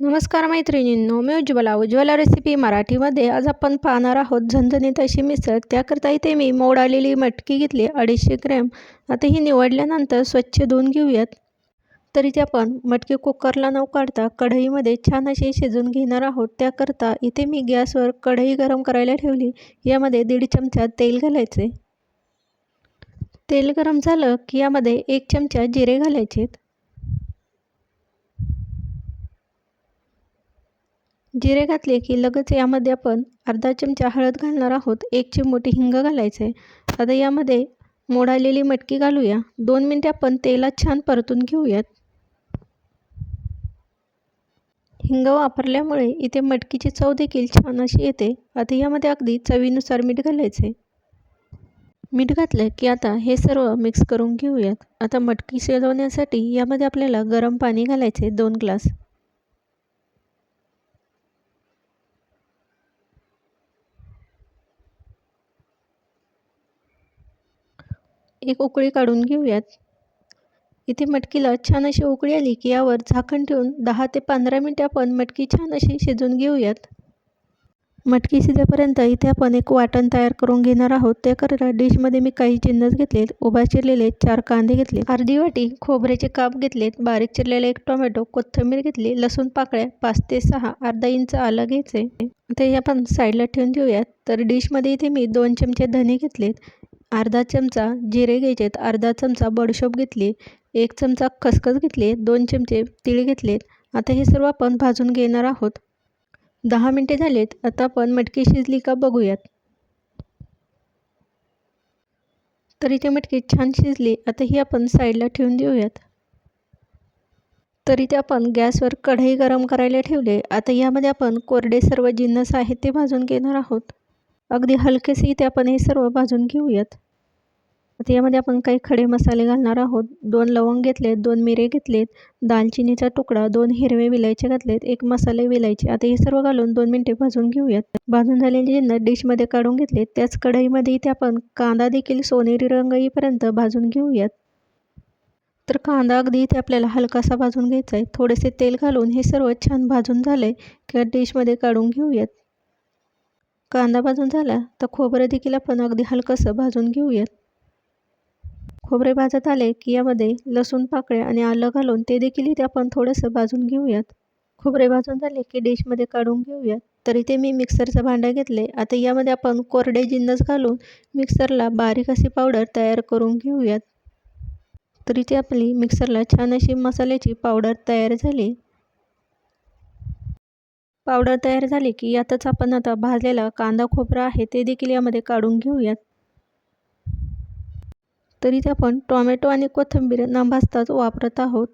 नमस्कार मैत्रिणींनो मी उज्ज्वला. उज्ज्वला रेसिपी मराठीमध्ये आज आपण पाहणार आहोत. झणझणीत अशी मिसळ त्याकरता इथे मी मोड आलेली मटकी घेतली अडीचशे ग्रॅम. आता ही निवडल्यानंतर स्वच्छ धुवून घेऊयात. तर इथे आपण मटकी कुकरला न काढता कढईमध्ये छान अशी शिजून घेणार आहोत. त्याकरता इथे मी गॅसवर कढई गरम करायला ठेवली. यामध्ये दीड चमचा तेल घालायचे. तेल गरम झालं की यामध्ये एक चमचा जिरे घालायचे जिरे घातले की लगेच यामध्ये आपण अर्धा चमचा हळद घालणार आहोत. एक चिमोटी हिंग घालायचं आहे आता यामध्ये मोडालेली मटकी घालूया. दोन मिनटे आपण तेलात छान परतून घेऊयात. हिंग वापरल्यामुळे इथे मटकीची चव देखील छान अशी येते. आता यामध्ये अगदी चवीनुसार मीठ घालायचे मीठ घातलं की आता हे सर्व मिक्स करून घेऊयात. आता मटकी शिजवण्यासाठी यामध्ये आपल्याला गरम पाणी घालायचे दोन ग्लास. एक उकळी काढून घेऊयात. इथे मटकीला छान अशी उकळी आली की यावर झाकण ठेवून दहा ते पंधरा मिनटं आपण मटकी छान अशी शिजून घेऊयात. मटकी शिजेपर्यंत इथे आपण एक वाटण तयार करून घेणार आहोत. त्याकरता डिशमध्ये मी काही जिन्नस घेतलेत उभा चिरलेले चार कांदे घेतले अर्धी वाटी खोबऱ्याचे काप घेतलेत बारीक चिरलेले एक टोमॅटो कोथिंबीर घेतली लसूण पाकळ्या पाच ते सहा अर्धा इंच आलं घ्यायचे ते आपण साईडला ठेवून देऊयात. तर डिशमध्ये इथे मी दोन चमचे धने घेतलेत. अर्धा चमचा जिरे घ्यायचेत. अर्धा चमचा बडशोप घेतली. एक चमचा खसखस घेतली. दोन चमचे तीळ घेतलेत. आता हे सर्व आपण भाजून घेणार आहोत. दहा मिनटे झालेत. आता आपण मटकी शिजली का बघूयात. तर इथे मटकी छान शिजली. आता ही आपण साईडला ठेवून देऊयात. तर इथे आपण गॅसवर कढई गरम करायला ठेवले. आता यामध्ये आपण कोरडे सर्व जिन्नस आहेत ते भाजून घेणार आहोत. अगदी हलकेसे इथे आपण हे सर्व भाजून घेऊयात. आता यामध्ये आपण काही खडे मसाले घालणार आहोत. दोन लवंग घेतलेत दोन मिरे घेतलेत दालचिनीचा तुकडा दोन हिरवे विलायचे घातलेत एक मसाले विलायचे. आता हे सर्व घालून दोन मिनटे भाजून घेऊयात. भाजून झालेले जिन्नर डिशमध्ये काढून घेतले त्याच कढईमध्ये इथे आपण कांदा देखील सोनेरी रंग येईपर्यंत भाजून घेऊयात. तर कांदा अगदी इथे आपल्याला हलकासा भाजून घ्यायचा आहे. थोडेसे तेल घालून हे सर्व छान भाजून झाले किंवा डिशमध्ये काढून घेऊयात. कांदा भाजून झाला तर खोबरं देखील आपण अगदी हलकंसं भाजून घेऊयात. खोबरे भाजत आले की यामध्ये लसूण पाकळे आणि आलं घालून ते देखील इथे आपण थोडंसं भाजून घेऊयात. खोबरे भाजून झाले की डिशमध्ये काढून घेऊयात. तर इथे मी मिक्सरचं भांडं घेतले. आता यामध्ये आपण कोरडे जिन्नस घालून मिक्सरला बारीक अशी पावडर तयार करून घेऊयात. तर इथे आपली मिक्सरला छान अशी मसाल्याची पावडर तयार झाली. पावडर तयार झाली की यातच आपण आता भाजलेला कांदा खोबरा आहे ते देखील यामध्ये काढून घेऊयात. तरी ते आपण टॉमॅटो आणि कोथिंबीर न भाजताच वापरत आहोत.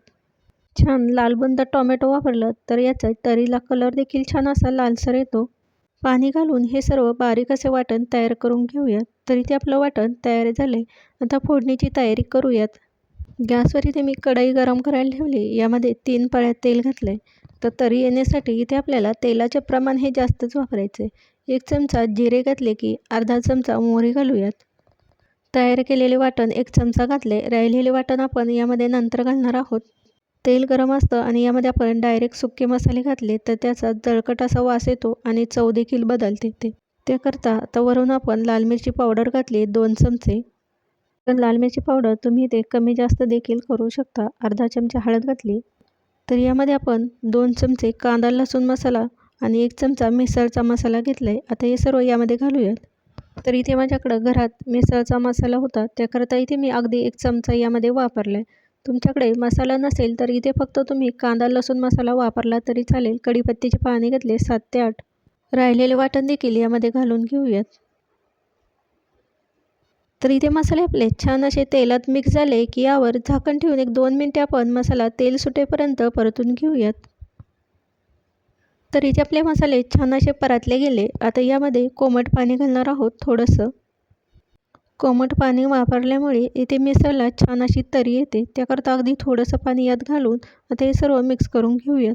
छान लालबंद टॉमॅटो वापरलं तर याचा तरीला कलर देखील छान असा लालसर येतो. पाणी घालून हे सर्व बारीक असे वाटण तयार करून घेऊयात. तरी ते आपलं वाटण तयार झाले. आता फोडणीची तयारी करूयात. गॅसवर इथे मी कढई गरम करायला ठेवली. यामध्ये तीन पळ्यात तेल घातले तर तरी येण्यासाठी इथे आपल्याला तेलाचे प्रमाण हे जास्तच वापरायचे एक चमचा जिरे घातले की अर्धा चमचा मोहरी घालूयात. तयार केलेले वाटण एक चमचा घातले. राहिलेले वाटण आपण यामध्ये नंतर घालणार आहोत. तेल गरम असतं आणि यामध्ये आपण डायरेक्ट सुके मसाले घातले तर त्याचा जळकट असा वास येतो आणि चव देखील बदलते ते. त्याकरता आता वरून आपण लाल मिरची पावडर घातली दोन चमचे. तर लाल मिरची पावडर तुम्ही ते कमी जास्त देखील करू शकता. अर्धा चमचा हळद घातली. तर यामध्ये आपण दोन चमचे कांदा लसूण मसाला आणि एक चमचा मिसळचा मसाला घेतला आहे आता हे सर्व यामध्ये घालूयात. तर इथे माझ्याकडं घरात मिसळचा मसाला होता. त्याकरता इथे मी अगदी एक चमचा यामध्ये वापरला आहे तुमच्याकडे मसाला नसेल तर इथे फक्त तुम्ही कांदा लसूण मसाला वापरला तरी चालेल. कढीपत्त्याचे पाणी घेतले सात ते आठ. राहिलेले वाटण देखील यामध्ये घालून घेऊयात. तर इथे मसाले आपले छान असे तेलात मिक्स झाले की यावर झाकण ठेवून एक दोन मिनटे आपण मसाला तेल सुटेपर्यंत परतून घेऊयात. तर इथे आपले मसाले छान असे परतले गेले आता यामध्ये कोमट पाणी घालणार आहोत थोडंसं. कोमट पाणी वापरल्यामुळे इथे मिसळला छान अशी तरी येते. त्याकरता अगदी थोडंसं पाणी यात घालून आता हे सर्व मिक्स करून घेऊयात.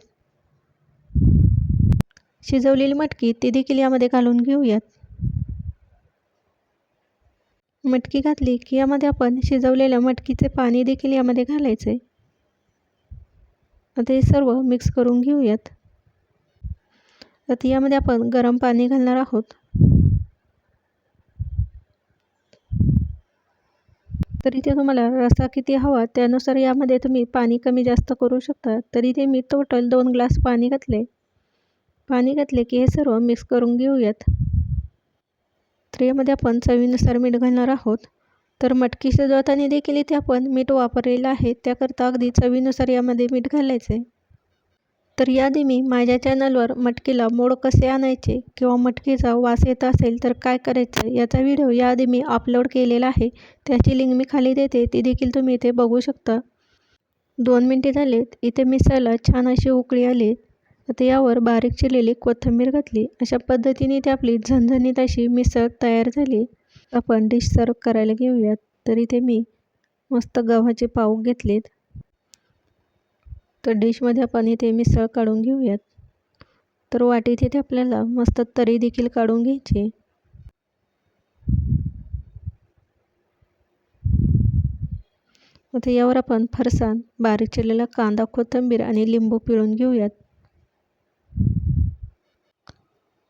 शिजवलेली मटकी ती देखील यामध्ये घालून घेऊयात. मटकी घातली की यामध्ये आपण शिजवलेल्या मटकीचे पाणी देखील यामध्ये घालायचे. आता हे सर्व मिक्स करून घेऊयात. तर यामध्ये आपण गरम पाणी घालणार आहोत. तर इथे तुम्हाला रसा किती हवा त्यानुसार यामध्ये तुम्ही पाणी कमी जास्त करू शकता. तर इथे मी टोटल दोन ग्लास पाणी घातले. पाणी घातले की हे सर्व मिक्स करून घेऊयात. तर यामध्ये आपण चवीनुसार मीठ घालणार आहोत. तर मटकी शिजवताना देखील इथे आपण मीठ वापरलेलं आहे. त्याकरता अगदी चवीनुसार यामध्ये मीठ घालायचं आहे तर याआधी मी माझ्या चॅनलवर मटकीला मोड कसे आणायचे किंवा मटकीचा वास येत असेल तर काय करायचं याचा व्हिडिओ याआधी मी अपलोड केलेला आहे. त्याची लिंक मी खाली देते ती देखील तुम्ही इथे बघू शकता. दोन मिनटे झालेत इथे मिसळला छान अशी उकळी आली. आता यावर बारीक चिरलेली कोथिंबीर घातली. अशा पद्धतीने ती आपली झणझणीत अशी मिसळ तयार झाली. आपण डिश सर्व करायला घेऊयात. तर इथे मी मस्त गव्हाचे पाव घेतलेत. तर डिशमध्ये आपण इथे मिसळ काढून घेऊयात. तर वाटीत इथे आपल्याला मस्त तरी देखील काढून घ्यायची आता यावर आपण फरसाण बारीक चिरलेला कांदा कोथिंबीर आणि लिंबू पिळून घेऊयात.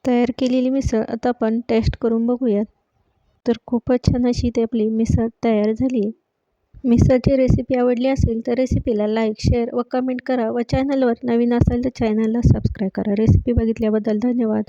तयार केलेली मिसळ आता आपण टेस्ट करून बघूयात. तर खूपच छान अशी ते आपली मिसळ तयार झाली मिसळची रेसिपी आवडली असेल तर रेसिपीला लाईक शेअर व कमेंट करा. व चॅनलवर नवीन असेल तर चॅनलला सबस्क्राईब करा. रेसिपी बघितल्याबद्दल धन्यवाद.